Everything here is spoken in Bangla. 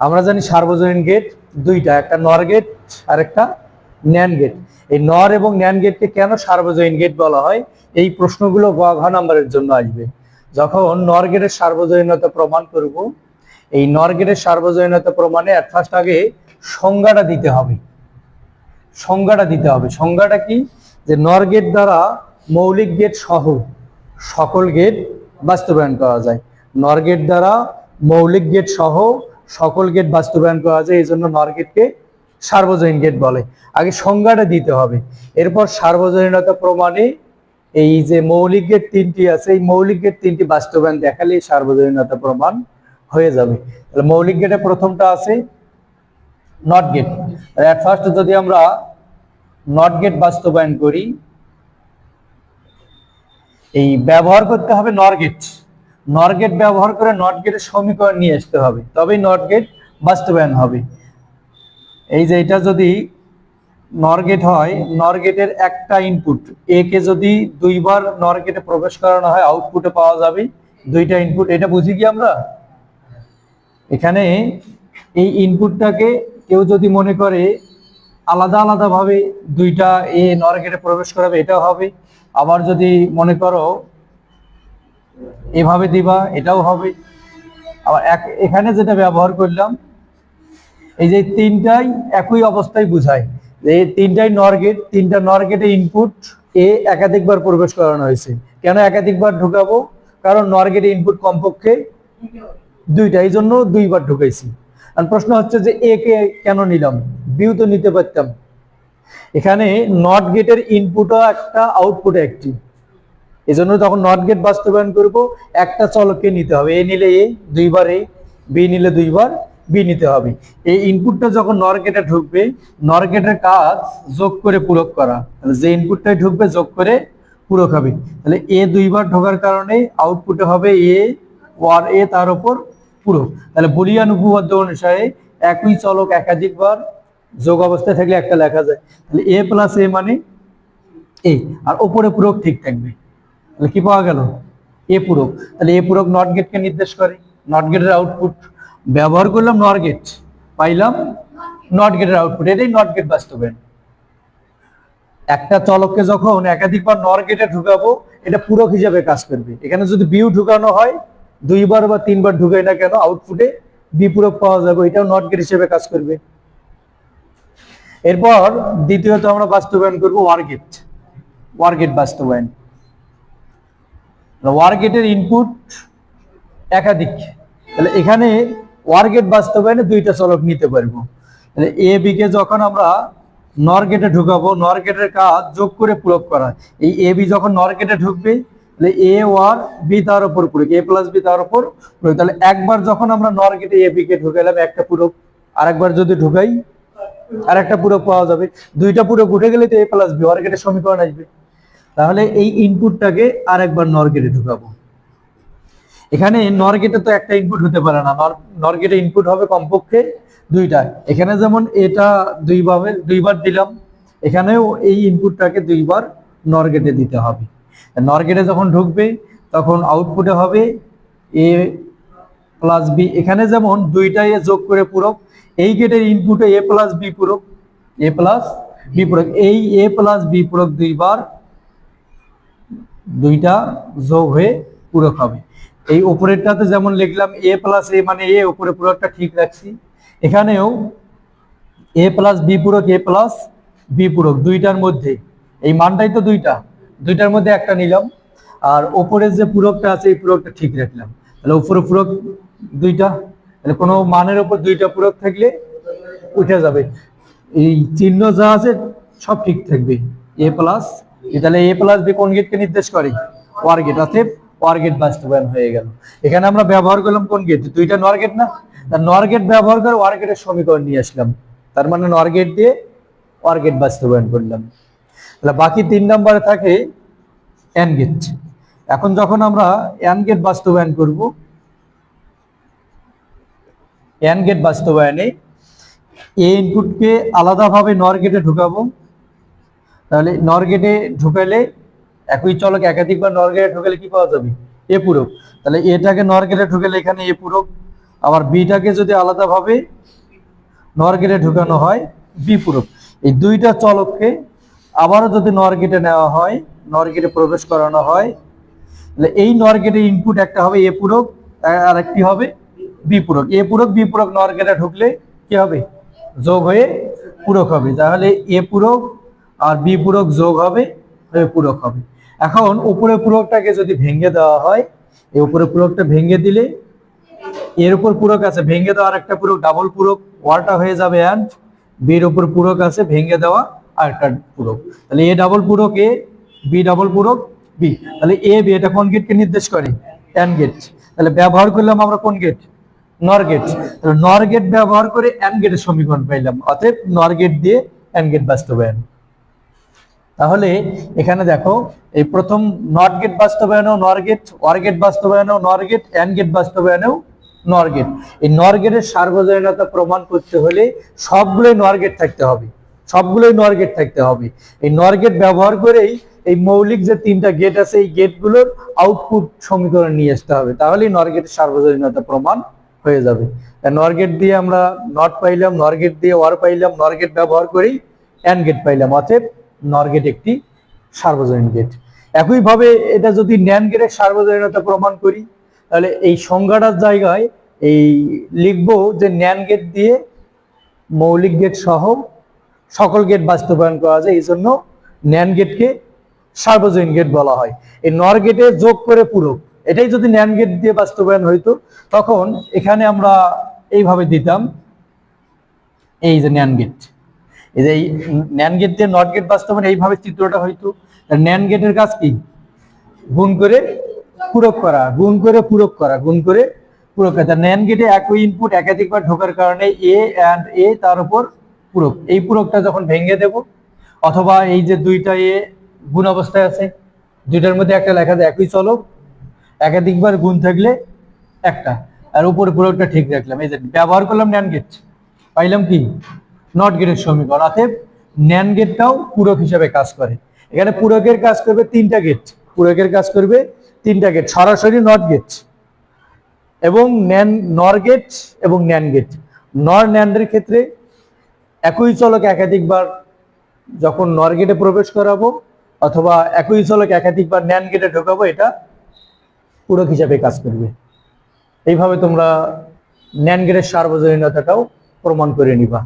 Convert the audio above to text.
আমরা জানি সার্বজনীন গেট দুইটা, একটা নর গেট আর একটা ন্যান গেট এই নর এবং ন্যান গেটকে কেন সার্বজনীন গেট বলা হয়? এই প্রশ্নগুলো গ ঘ নাম্বারের জন্য আসবে। যখন নর গেটের সার্বজনীনতা প্রমাণ করব, এই নর গেটের সার্বজনীনতা প্রমাণে অ্যাট ফার্স্ট আগে সংজ্ঞাটা দিতে হবে। সংজ্ঞাটা দিতে হবে। সংজ্ঞাটা কি? যে নর গেট দ্বারা মৌলিক গেট সহ সকল গেট বাস্তবায়ন করা যায়। নর গেট দ্বারা মৌলিক গেট সহ সকল গেট বাস্তবায়ন করা যায় এই জন্য নর গেটকে সার্বজনীন গেট বলে। আগে সংজ্ঞাটা দিতে হবে। এরপর সার্বজনীনতা প্রমাণে এই যে মৌলিক গেট তিনটি আছে, এই মৌলিক গেট তিনটি বাস্তবায়ন দেখালেই সার্বজনীনতা প্রমাণ হয়ে যাবে। তাহলে মৌলিক গেটে প্রথমটা আছে নট গেট অ্যাট ফার্স্ট যদি আমরা নট গেট বাস্তবায়ন করি, এই ব্যবহার করতে হবে নর গেট নর গেট ব্যবহার করে নট সমীকরণ নিয়ে আসতে হবে। তবেই নট বাস্তবায়ন হবে। এই যে এটা যদি নর গেট হয় নর গেটের একটা ইনপুট এ কে যদি দুইবার নর গেটে প্রবেশ করানো হয় আউটপুটে পাওয়া যাবে। দুইটা ইনপুট এটা বুঝি কি আমরা? এখানে এই ইনপুটটাকে কেউ যদি মনে করে আলাদা আলাদাভাবে দুইটা এ নর গেটে প্রবেশ করাবে এটা হবে। আবার যদি মনে করো এভাবে দিবা, এটাও হবে। আবার এক, এখানে যেটা ব্যবহার করলাম, এই যে তিনটাই একই অবস্থায় বুঝায়। যে তিনটাই নর গেট তিনটা নর গেটে ইনপুট এ একাধিকবার প্রবেশ করানো হয়েছে। কেন একাধিকবার ঢুকাবো? কারণ নর গেটে ইনপুট কমপক্ষে দুইটা, এই জন্য দুইবার ঢুকাইছি। আর প্রশ্ন হচ্ছে যে এ কে কেন নিলাম? বিউ তো নিতে পারতাম। এখানে নট গেটের ইনপুটও একটা আউটপুট একটি এই জন্য তখন নট গেট বাস্তবায়ন করব। একটা চলককে নিতে হবে। এ নিলে এ, দুইবার এ বি নিলে দুইবার বি নিতে হবে। এই ইনপুটটা যখন নর গেটে ঢুকবে নর গেটের কাজ যোগ করে পূরক করা। তাহলে যে ইনপুটটাই ঢুকবে, যোগ করে পূরক হবে। তাহলে এ দুইবার ঢোকার কারণে আউটপুটে হবে এ, ওয়ার এ, তার উপর পূরক। তাহলে বুলিয়ান উপপাদ্য অনুসারে একই চলক একাধিকবার যোগ অবস্থায় থাকলে একটা লেখা যায়। তাহলে এ প্লাস এ মানে এ। আর ওপরে পূরক ঠিক থাকবে। তাহলে কি পাওয়া গেল? এ পূরক। তাহলে এ পূরক নট গেটকে নির্দেশ করে। নট গেটের আউটপুট ব্যবহার করলাম নট গেট পাইলাম নট গেটের আউটপুট এটাই নট গেট বাস্তবায়ন। একটা চলককে যখন একাধিকবার নর গেটে ঢুকাবো, এটা পূরক হিসাবে কাজ করবে। এখানে যদি বিউ ঢুকানো হয়, দুইবার বা তিনবার ঢুকাই না কেন আউটপুটে বিপূরক পাওয়া যাবে। এটাও নট গেট হিসেবে কাজ করবে। এরপর দ্বিতীয়ত আমরা বাস্তবায়ন করব ওয়ারগেট ওয়ারগেট বাস্তবায়ন। ওয়ারগেটের ইনপুট একাধিক। তাহলে এখানে ওয়ারগেট বাস্তবায়নে দুইটা চলক নিতে পারব। তাহলে এ বিকে যখন আমরা নর গেটে ঢুকাবো নর গেটের কাজ যোগ করে পূরক করা। এই এ বি যখন নর গেটে ঢুকবে, তাহলে এ ওয়ার বি তার উপর পূরক এ প্লাস বি তার উপর তাহলে একবার যখন আমরা নর গেটে এ বিকে ঢুকাইলাম, একটা পূরক আরেকবার যদি ঢুকাই আর একটা পূরক পাওয়া যাবে। দুইটা পূরক উঠে গেলে তো এ প্লাস বি ওয়ার গেটের সমীকরণ আসবে। তাহলে এই ইনপুটটাকে আরেকবার নর গেটে ঢুকাবো। এখানে নর গেটে তো একটা ইনপুট হতে পারে না। নর গেটে ইনপুট হবে কমপক্ষে দুইটা। এখানে যেমন এটা দুইভাবে দুইবার দিলাম, এখানেও এই ইনপুটটাকে দুইবার নর গেটে দিতে হবে। নর গেটে যখন ঢুকবে, তখন আউটপুটে হবে এ প্লাস বি এখানে যেমন দুইটাই যোগ করে পূরক, এই গেটের ইনপুটে এ প্লাস বি পূরক এ প্লাস বি পূরক। এই এ প্লাস বি পূরক দুইবার দুইটা যোগ হয়ে পূরক হবে। এই উপরেরটাতে যেমন লিখলাম এ প্লাস এ মানে এ উপরে পুরোটা ঠিক রাখছি। এখানেও এ প্লাস বি পূরক এ প্লাস বি পূরক, দুইটার মধ্যে। এই মানটাই তো দুইটা। দুইটার মধ্যে একটা নিলাম। আর ওপরের যে পূরকটা আছে, এই পূরকটা ঠিক রাখলাম। তাহলে উপরে পূরক দুইটা। তাহলে কোনো মানের উপর দুইটা পূরক থাকলে উঠে যাবে। এই চিহ্ন যা আছে, সব ঠিক থাকবে। এ প্লাস তাহলে এ প্লাস বি কোন গেটকে নির্দেশ করে? ওয়ার গেট অতএব ওয়ার গেট বাস্তবায়ন হয়ে গেল। এখানে আমরা ব্যবহার করলাম কোন গেট দুইটা নর গেট না? তা নর গেট ব্যবহার করে ওয়ার গেটের সমীকরণ নিয়ে আসলাম। তার মানে নর গেট দিয়ে ওয়ার গেট বাস্তবায়ন করলাম। তাহলে বাকি তিন নম্বরে থাকে এন গেট এখন যখন আমরা এন গেট বাস্তবায়ন করব এন গেট বাস্তবায়নে এ ইনপুটকে আলাদাভাবে নর গেটে ঢুকাবো। তাহলে নর গেটে ঢুকালে একই চলক একাধিকবার নর গেটে ঢুকালে কি পাওয়া যাবে? এ পূরক। তাহলে এটাকে নরগেটে ঢুকালে এখানে এ পূরক। আবার বিটাকে যদি আলাদাভাবে নর গেটে ঢুকানো হয়, বি পূরক। এই দুইটা চলককে আবারও যদি নরগেটে নেওয়া হয়, নরগেটে প্রবেশ করানো হয়, তাহলে এই নর গেটে ইনপুট একটা হবে এ পূরক আর একটি হবে বি পূরক। এ পূরক, বি পূরক নর গেটে ঢুকলে কি হবে? যোগ হয়ে পূরক হবে। তাহলে এ পূরক আর বি পূরক যোগ হবে পূরক হবে। এখন উপরে পূরকটাকে যদি ভেঙে দেওয়া হয়, এই উপরে পূরকটা ভেঙে দিলে এর উপর পূরক আছে, ভেঙে দেওয়া আর একটা পূরক ডাবল পূরক ওয়ারটা হয়ে যাবে অ্যান্ড বির উপর পূরক আছে, ভেঙে দেওয়া আর একটা পূরক। তাহলে এ ডাবল পূরক এ বি ডাবল পূরক বি তাহলে এ বি এটা কোন গেটকে নির্দেশ করে? অ্যান গেট তাহলে ব্যবহার করলাম আমরা কোন গেট নর গেট তাহলে নর গেট ব্যবহার করে অ্যান গেটের সমীকরণ পাইলাম, অতএব নর গেট দিয়ে অ্যান গেট বাস্তবায়ন। তাহলে এখানে দেখো, এই প্রথম নট গেট বাস্তবায়নেও নর গেট গেট বাস্তবায়নেও নর গেট গেট বাস্তবায়নেও নর গেট এই নর গেটের সার্বজনীনতা প্রমাণ করতে হলে সবগুলোই নর গেট থাকতে হবে। সবগুলোই নর গেট থাকতে হবে। এই নর গেট ব্যবহার করেই এই মৌলিক যে তিনটা গেট আছে, এই গেটগুলোর আউটপুট সমীকরণ নিয়ে আসতে হবে। তাহলেই নর গেটের সার্বজনীনতা প্রমাণ হয়ে যাবে। নর গেট দিয়ে আমরা নট পাইলাম নর গেট দিয়ে ওয়ার পাইলাম নর গেট ব্যবহার করেই অ্যান গেট পাইলাম। অতএব নর গেট একটি সার্বজনীন গেট একইভাবে এটা যদি ন্যান গেটের সার্বজনীনতা প্রমাণ করি, তাহলে এই সংজ্ঞাটার জায়গায় এই লিখব যে ন্যান গেট দিয়ে মৌলিক গেট সহ সকল গেট বাস্তবায়ন করা যায় এই জন্য ন্যান গেটকে সার্বজনীন গেট বলা হয়। এই নর গেটে যোগ করে পূরক। এটাই যদি ন্যান গেট দিয়ে বাস্তবায়ন হইতো, তখন এখানে আমরা এইভাবে দিতাম, এই যে ন্যান গেট এই যে ন্যান গেট দিয়ে নট গেট বাস্তবায়ন, এইভাবে চিত্রটা হইতো ন্যান গেটের কাজ কি? গুণ করে পূরক করা, গুণ করে পূরক করা, গুণ করে পূরক করা। ন্যান গেটে একই ইনপুট একাধিকবার ঢোকার কারণে এ অ্যান্ড এ তার উপর পূরক। এই পূরকটা যখন ভেঙে দেব, অথবা এই যে দুইটা এ গুণ অবস্থায় আছে, দুইটার মধ্যে একটা লেখা যায় একই চলক, একাধিকবার গুণ থাকলে একটা। আর উপরে পূরকটা ঠিক রাখলাম। এই যে ব্যবহার করলাম ন্যান গেট পাইলাম কি? নট গেটের সমীকরণ অতএব ন্যান গেটটাও পূরক হিসাবে কাজ করে। এখানে পূরকের কাজ করবে তিনটা গেট পূরকের কাজ করবে তিনটা গেট সরাসরি নট গেট এবং ন্যান নর গেট এবং ন্যান গেট নর ন্যান্ডের ক্ষেত্রে একই চলক একাধিকবার যখন নর গেটে প্রবেশ করাবো অথবা একই চলক একাধিকবার ন্যান গেটে ঢোকাবো, এটা পূরক হিসাবে কাজ করবে। এইভাবে তোমরা ন্যান গেটের সার্বজনীনতাটাও প্রমাণ করে নিবা।